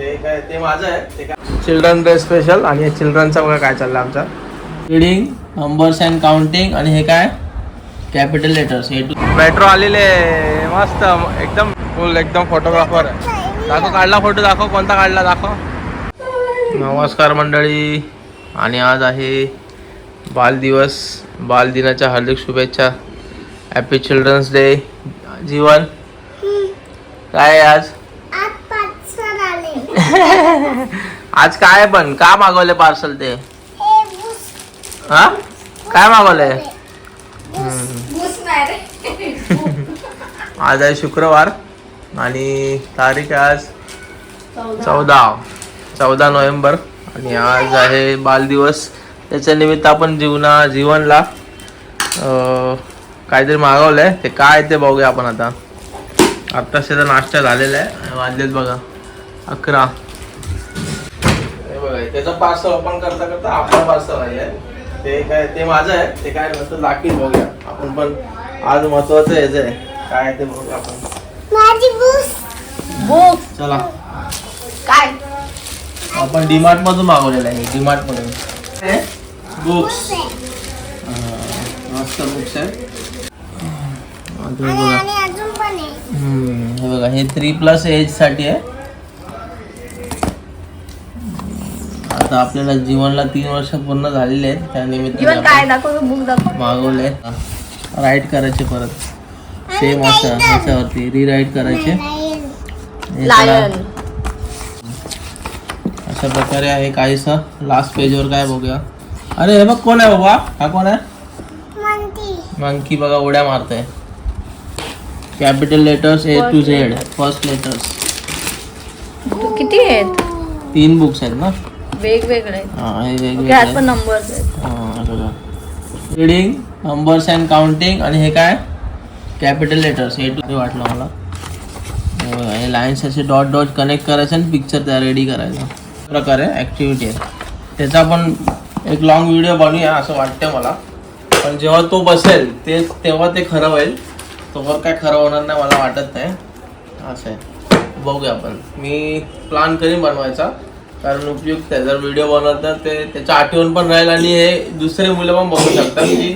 ते काय ते माझं आहे ते काय. चिल्ड्रन डे स्पेशल आणि चिल्ड्रनचा बघा काय चाललं आमचा. रिडिंग नंबर्स अँड काउंटिंग आणि हे काय? कॅपिटल लेटर्स हे मेट्रो आलेले मस्त एकदम फुल एकदम फोटोग्राफर दाखव काढला फोटो दाखव कोणता काढला दाखव. नमस्कार मंडळी. आणि आज आहे बालदिवस बालदिनाच्या हार्दिक शुभेच्छा. हॅपी चिल्ड्रन्स डे जीवन. काय आहे आज? आज काय पण? का मागवले पार्सल ते? हे? काय मागवलंय? रे आज आहे शुक्रवार आणि तारीख आहे आज चौदा. चौदा नोव्हेंबर. आणि आज आहे बालदिवस. त्याच्या निमित्त आपण जीवना जीवनला काहीतरी मागवलंय. ते काय ते बघूया आपण आता. आत्ताच त्याचा नाश्ता झालेला आहे. वाजलेत बघा. अकरा. हे बघा त्याचं पार्सल ओपन करता करता आपला पार्सल आहे. ते काय ते माझं आहे. ते काय नसतं दाखील बघूया. आपण पण आज महत्वाचं यायचं आहे काय आहे ते बघूया आपण. बुक चला. काय? आपण डीमार्ट मधून मागवलेलं आहे. डीमार्ट मधून. बुक्स मस्त बुक्स आहे. बघा हे थ्री प्लस एजसाठी आहे. आता आपल्याला जीवनला तीन वर्ष पूर्ण झालेले आहेत. त्या जीवन काय आपण दाखव बुक दाखव. मागवले राईट करायचे परत. सेम असं ह्याच्यावरती रिराईट करायचे. हे अशा प्रकारे आहे काहीसं. लास्ट पेजवर काय बघूया. अरे हे बघ कोण आहे बाबा? हा कोण आहे? मंकी बघा उड्या मारते capital letters A to Z first letters किती आहेत? तीन बुक्स आहेत ना? वेगवेगळे. ओके वेगवेगळे. ह्यात पण आहेत. नंबर आहेत बघा. रिडिंग नंबर्स अँड काउंटिंग आणि हे काय? कॅपिटल लेटर्स हे वाटलं मला. हे हे लाईन्स असे डॉट डॉट कनेक्ट करायचे आणि पिक्चर त्या रेडी करायचा. प्रकारे ॲक्टिव्हिटी आहे. त्याचा आपण एक लॉंग व्हिडिओ बनवूया असं वाटतं मला. पण जेव्हा तो बसेल ते तेव्हा ते खरं होईल. तोवर काय खरं होणार नाही मला वाटत नाही. असं आहे. बघूया आपण. मी प्लान करीन बनवायचा. कारण उपयुक्त आहे. जर व्हिडिओ बनवला तर ते त्याच्या आठवण पण राहील आणि हे दुसरे मुलं पण बघू शकतात की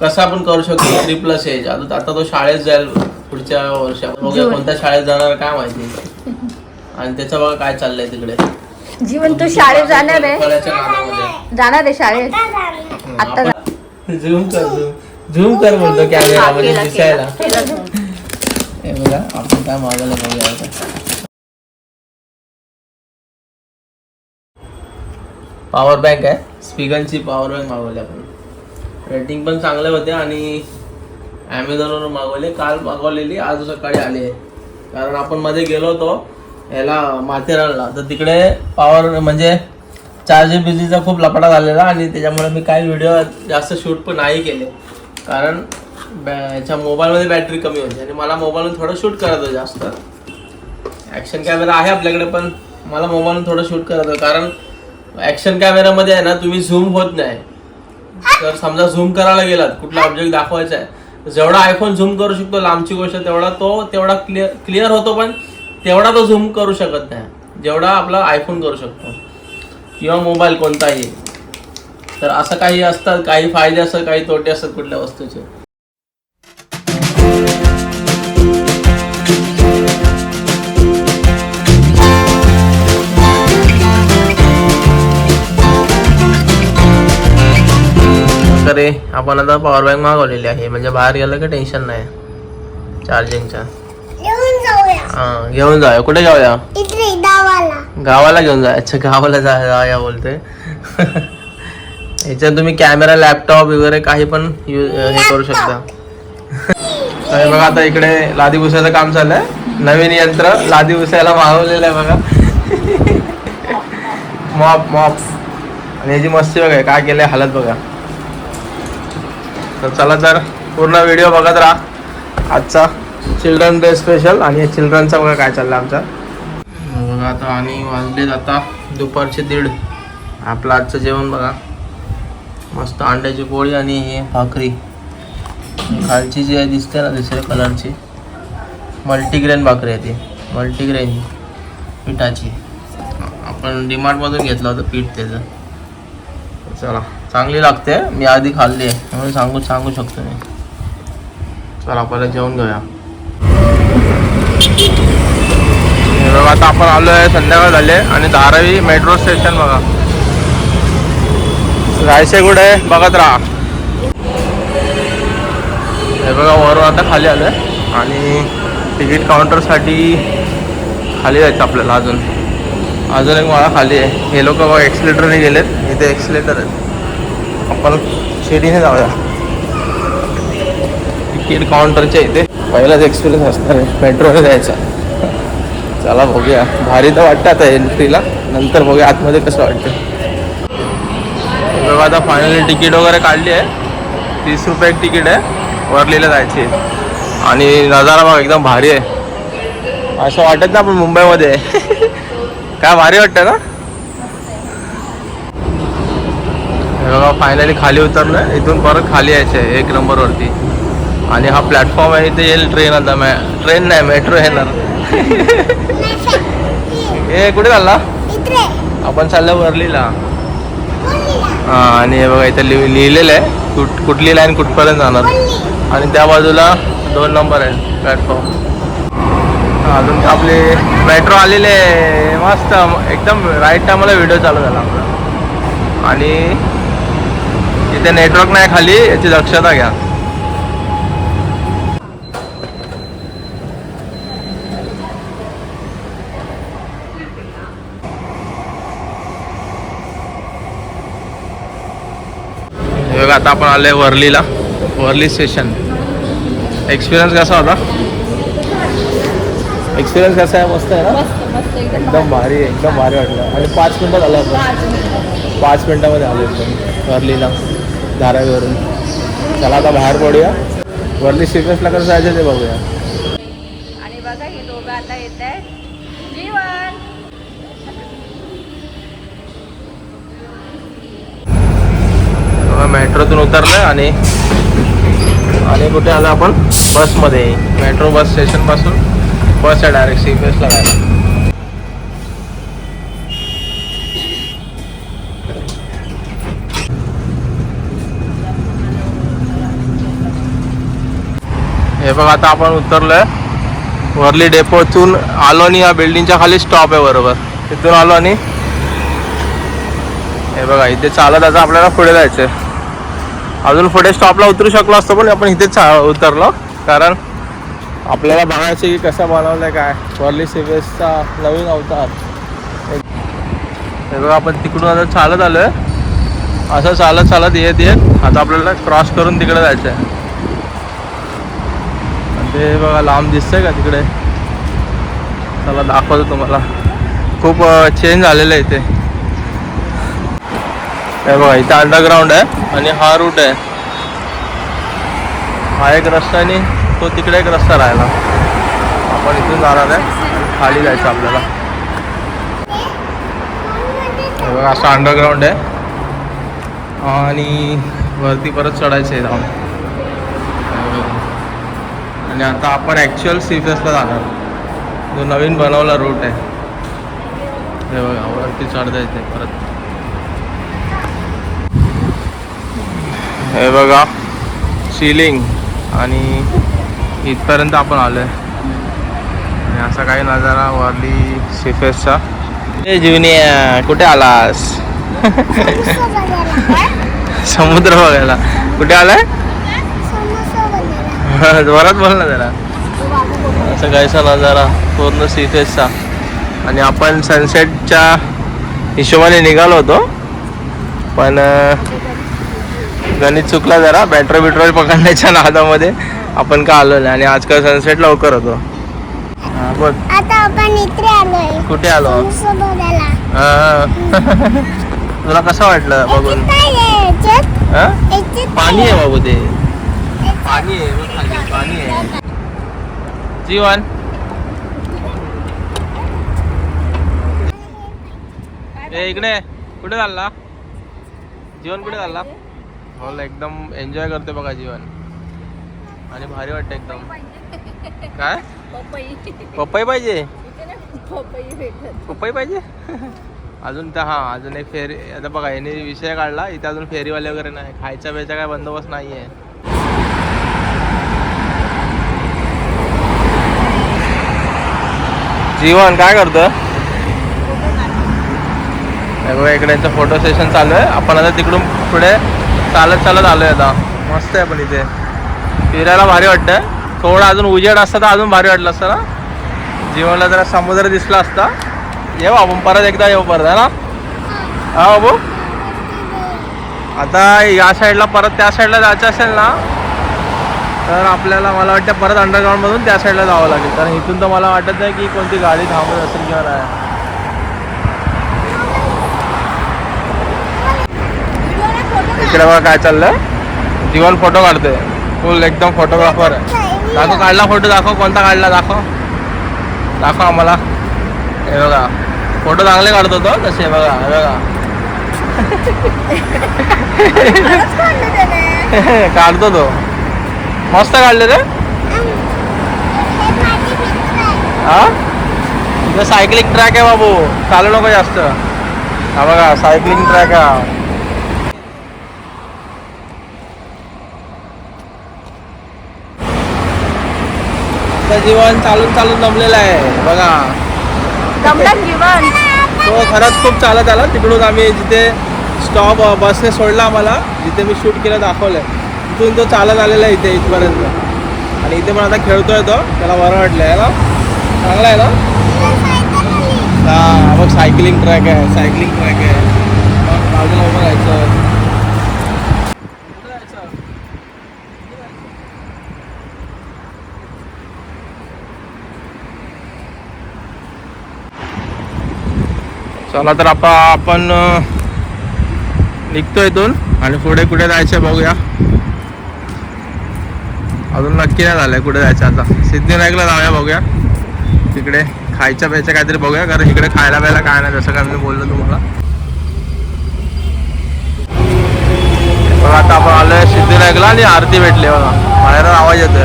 कसं आपण करू शकतो थ्री प्लस एज आता आता तो शाळेत जाईल पुढच्या वर्षात बघूया. कोणत्या शाळेत जाणार काय माहिती. आणि त्याचं बघा काय चाललंय तिकडे. जीवन तू शाळेत जाणार आहे. जाणार आहे शाळेत? आता झूम कर झूम झूम कर बोलतो कॅमेरा केला, दिसायला. हे बघा आपण काय मागायला बघूया पॉवर बँक आहे. स्पीगनची पॉवर बँक मागवली आपण. रेटिंग पण चांगले होते आणि ॲमेझॉनवरून मागवले. काल मागवलेली आज सकाळी आली आहे. कारण आपण मध्ये गेलो होतो याला माथेरानला. तर तिकडे पॉवर म्हणजे चार्जिंग बिजीचा खूप लपडा झालेला आणि त्याच्यामुळे मी काही व्हिडिओ जास्त शूट पण नाही केले. कारण बॅ- याच्या मोबाईलमध्ये बॅटरी कमी होती. आणि मला मोबाईलमध्ये थोडं शूट करायचं जास्त. ॲक्शन कॅमेरा आहे आपल्याकडे पण मला मोबाईलवर थोडं शूट करायचं कारण ॲक्शन कॅमेरामध्ये आहे ना तुम्ही झूम होत नाही. जर समजा झूम करायला गेलात कुठला ऑब्जेक्ट दाखवायचा आहे. तर जेवढा आयफोन झूम करू शकतो लांबची गोष्ट तेवढा तो तेवढा क्लिअर क्लिअर होतो पण तेवढा तो झूम करू शकत नाही. जेवढा आपला आयफोन करू शकतो. किंवा मोबाईल कोणताही. तर असं काही असतात काही फायदे असतात काही तोटे असतात कुठल्या वस्तूचे. अरे आपण आता पॉवर बँक मागवलेली आहे. म्हणजे बाहेर गेलं की टेन्शन नाही. चार्जिंगच्या जाऊया. हा घेऊन जाऊया. कुठे जाऊया? गावाला. घेऊन जा अच्छा गावाला जा जाऊया बोलते याच्यात तुम्ही कॅमेरा लॅपटॉप वगैरे काही पण यु- हे करू शकता. तर बघा आता इकडे लादी पुसायचं काम चाललंय. नवीन यंत्र लादी पुसायला मागवलेलं आहे बघा. मॉप मॉप. आणि याची मस्ती बघा काय केलंय हालत बघा. तर चला तर पूर्ण व्हिडिओ बघत राहा. आजचा चिल्ड्रन डे स्पेशल आणि चिल्ड्रनचा बघा काय चाललं आमचा. बघा आता आणि वाजलेत आता दुपारचे दीड. आपलं आजचं जेवण बघा. मस्त अंड्याची पोळी आणि हे भाकरी. खालची जी आहे दिसते ना दुसऱ्या कलरची मल्टीग्रेन भाकरी आहे ती. मल्टीग्रेन पिठाची. आपण डीमार्टमधून घेतलं होतं पीठ त्याचं. चला. चांगली लागते. मी आधी खाल्ली आहे. म्हणून सांगू सांगू शकतो मी. चला आपल्याला जेवण घेऊया. हे बघा आता आपण आलो आहे संध्याकाळ झाले आणि धारावी मेट्रो स्टेशन बघा. जायचंय कुठे? बघत राहा. हे बघा वरून आता खाली आलोय आणि तिकीट काउंटरसाठी खाली जायचं आपल्याला अजून. अजून एक मला खाली आहे. हे लोक बघा एक्सिलेटरने गेलेत. इथे एक्सिलेटर आहेत. आपण शेडीने जाऊया. तिकीट काउंटरच्या इथे. पहिलाच एक्सपिरियन्स असणार आहे. मेट्रोने जायचा. चला बघूया. भारी तर वाटतं आता एंट्रीला नंतर बघूया आतमध्ये कसं वाटतं. बघा आता फायनली तिकीट वगैरे काढली आहे. तीस रुपये एक तिकीट आहे. वरलीला जायची आणि नजारा बघा एकदम भारी आहे. असं वाटत ना आपण मुंबईमध्ये. काय भारी वाटतं ना हे बघा फायनली खाली उतरलोय. इथून परत खाली यायचं आहे एक नंबरवरती. आणि हा प्लॅटफॉर्म आहे इथे येईल ट्रेन आता. मॅ ट्रेन नाही मेट्रो येणार. हे कुठे चालला? आपण चाललो वरलीला. हा आणि हे बघा इथं लिह लिहिलेलं आहे. कुठ कुठली लाईन कुठपर्यंत जाणार? आणि त्या बाजूला दोन नंबर आहे प्लॅटफॉर्म अजून आपली मेट्रो आलेली मस्त एकदम राईट टायमाला व्हिडिओ चालू झाला आपला. आणि इथे नेटवर्क नाही खाली याची दक्षता घ्या. बघा आता आपण आलोय वर्लीला. वर्ली स्टेशन. एक्सपिरियन्स कसा होता? एक्सपिरियन्स कसा आहे? मस्त आहे ना? एकदम भारी. एकदम भारी वाटलं. आणि पाच मिनटात आलो आपण. पाच मिनटामध्ये आलो एकदम वर्लीला. धारावीवरून चला आता बाहेर पडूया. वर्ली सिक्वेन्सला कसं जायचं ते बघूया. आणि बघा हे दोघं आता येत आहेत. जीवन! मेट्रोतून उतरलं आणि आणि कुठे आलं आपण? बसमध्ये. मेट्रो बस स्टेशनपासून बस आहे डायरेक्ट सी बी एसला जायला हे बघा आता आपण उतरलोय. वरली डेपोतून आलो आणि या बिल्डिंगच्या खाली स्टॉप आहे बरोबर. तिथून आलो आणि हे बघा इथे चालत आता आपल्याला पुढे जायचं अजून पुढे स्टॉपला उतरू शकलो असतो पण आपण इथेच उतरलो. कारण आपल्याला बघायचं की कसं बनवलंय काय. वरली सिवेसचा नवीन अवतार. हे बघा आपण तिकडून आता चालत आलोय. असं चालत चालत येत येत आता आपल्याला क्रॉस करून तिकडे जायचं आहे ते बघा लांब दिसतंय का तिकडे? चला दाखवतो तुम्हाला. खूप चेंज झालेलं आहे इथे. हे बघा इथे अंडरग्राऊंड आहे आणि हा रूट आहे. हा एक रस्ता आणि तो तिकडे एक रस्ता राहिला. आपण इथून जाणार आहे. खाली जायचं आपल्याला. हे बघा असं अंडरग्राऊंड आहे. आणि वरती परत चढायचं आहे जाऊन आणि आता आपण ॲक्च्युअल सीफेसला जाणार. जो नवीन बनवला रूट आहे. हे बघा वरती चढता येते परत. हे बघा सिलिंग आणि इथपर्यंत आपण आलोय. आणि असा काही नजारा वारली सिफेसचा ए जुनिया कुठे आलास? समुद्र बघायला. कुठे आलाय? जोरात बोल ना जरा. असं काहीसा नजारा पूर्ण सीफेसचा आणि आपण सनसेटच्या हिशोबाने निघालो होतो. पण गणित चुकला जरा पेट्रोल बिट्रोल पकडण्याच्या नादामध्ये आपण का आलो नाही. आणि आजकाल सनसेट लवकर होतो. हा बोल. कुठे आलो? हा. तुला कसं वाटलं बघून? पाणी आहे? बाबू ते. पाणी आहे बघ खाली, पाणी आहे. जीवन. ए इकडे. कुठे चालला? जीवन कुठे चालला? बोल एकदम एन्जॉय करते बघा जीवन. आणि भारी वाटतं एकदम. काय? पपई पाहिजे. पपई पाहिजे? अजून तर हा अजून एक फेरी आता बघा याने विषय काढला इथे अजून फेरीवाले वगैरे नाही. खायचा प्यायचा काय बंदोबस्त नाही आहे जीवन काय करतो? बघा इकडे यांचं फोटो सेशन चालू आहे. आपण आता तिकडून पुढे चालत चालत आलो आहे आता. मस्त आहे पण इथे. फिरायला भारी वाटतं थोडं अजून उजेड असतं तर अजून भारी वाटलं असतं ना? जीवनला जरा समुद्र दिसला असता. येऊ आपण परत एकदा येऊ परत ना? हा बाबू? आता या साईडला परत त्या साईडला जायचं असेल ना तर आपल्याला मला वाटतं परत अंडरग्राऊंड मधून त्या साईडला जावं लागेल. कारण इथून तर मला वाटत नाही की कोणती गाडी थांबत असेल किंवा नाही. इकडे बघा काय चाललंय. जीवन फोटो काढतोय. फुल एकदम फोटोग्राफर आहे. दाखव काढला फोटो दाखव. कोणता काढला दाखव. दाखव आम्हाला. हे बघा. फोटो चांगले काढतो तो तसे बघा हे बघा. काढतो तो. मस्त काढले रे? हा? इथं सायकलिंग ट्रॅक आहे बाबू. चालू नको जास्त. हा बघा सायकलिंग ट्रॅक आहे जीवन चालून चालून जमलेलं आहे. बघा. जीवन. तो खरंच खूप चालत आला. तिकडून आम्ही जिथे स्टॉप बसने सोडला आम्हाला जिथे मी शूट केलं दाखवलंय. इथून तो चालत आलेला आहे इथे इथपर्यंत. आणि इथे पण आता खेळतोय तो. त्याला बरं वाटलं आहे ना? चांगला आहे ना? हा मग सायकलिंग ट्रॅक आहे सायकलिंग ट्रॅक आहे. मग बाजूला उभं राहायचं. चला तर आता आपण निघतो इथून आणि पुढे कुठे जायचं बघूया. अजून नक्की नाही झालंय कुठे जायचं आता. सिद्धिविनायकला जाऊया बघूया. तिकडे खायच्या प्यायच्या काहीतरी बघूया कारण इकडे खायला प्यायला काय नाही जसं काय मी बोललो तुम्हाला. बघा आता आपण आलोय सिद्धिविनायकला आणि आरती भेटली बघा. बाहेर आवाज येतोय.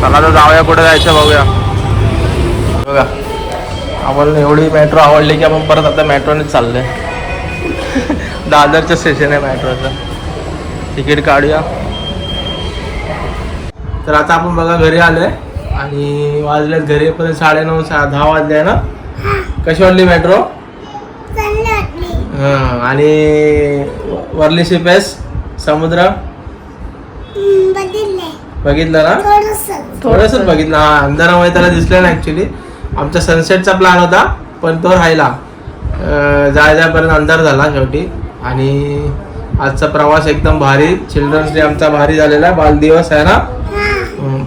चला तर जाऊया कुठे जायचं बघूया. बघा आपण एवढी मेट्रो आवडली की आपण परत आता मेट्रोनेच चाललोय. दादरचं स्टेशन आहे मेट्रोचं तिकीट काढूया. तर आता आपण बघा घरी आलोय. आणि वाजलेत घरी पण साडेनऊ सा दहा वाजले ना? कशी वाटली मेट्रो हां आणि वर्ली शिपेस समुद्र? बघितलं ना? थोडस. बघितलं. हा अंधारामुळे त्याला दिसलं नाही ऍक्च्युली आमचा सनसेटचा प्लॅन होता पण तो राहिला. जाय जायपर्यंत अंधार झाला शेवटी. आणि आजचा प्रवास एकदम भारी. चिल्ड्रन्स डे आमचा भारी झालेला आहे. बालदिवस आहे ना?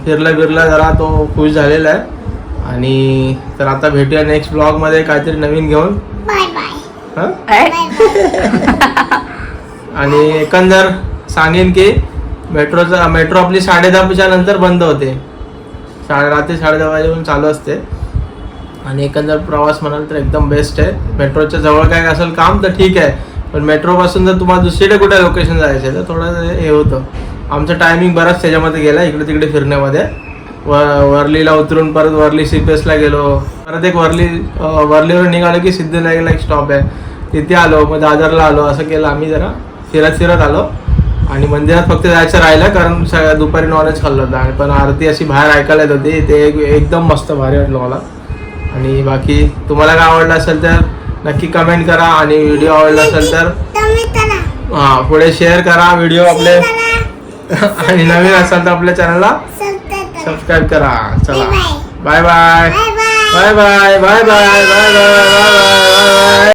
फिरला बिरला जरा तो खुश झालेला आहे. आणि तर आता भेटूया नेक्स्ट ब्लॉगमध्ये काहीतरी नवीन घेऊन. हां? आणि एकंदर सांगेन की मेट्रोचा मेट्रो आपली साडे दहाच्या नंतर बंद होते. साडे रात्री साडे दहा वाजेपर्यंत चालू असते. आणि एकंदर प्रवास म्हणाल तर एकदम बेस्ट आहे. मेट्रोच्या जवळ काय असेल काम तर ठीक आहे. पण मेट्रोपासून जर तुम्हाला दुसरीकडे कुठे लोकेशन जायचं आहे तर थोडं हे होतं. आमचं टायमिंग बराच त्याच्यामध्ये गेला इकडे तिकडे फिरण्यामध्ये. व वरलीला उतरून परत वरली सीपेसला गेलो. परत एक वरली वरलीवर निघालो की सिद्धिविनायकला एक स्टॉप आहे. तिथे आलो मग दादरला आलो असं केलं आम्ही जरा. फिरत फिरत आलो. आणि मंदिरात फक्त जायचं राहिलं कारण सगळ्या दुपारी नॉनव्हेज खाल्लं होतं आणि पण आरती अशी बाहेर ऐकायला येत होती. ते एकदम मस्त भारी वाटलं मला. आणि बाकी तुम्हाला काय आवडलं असेल तर नक्की कमेंट करा आणि व्हिडिओ आवडला असेल तर हां पुढे शेअर करा व्हिडिओ आपले. आणि नवीन असाल तर आपल्या चॅनलला सबस्क्राईब करा. चला. Bye bye bye bye bye bye bye bye bye bye bye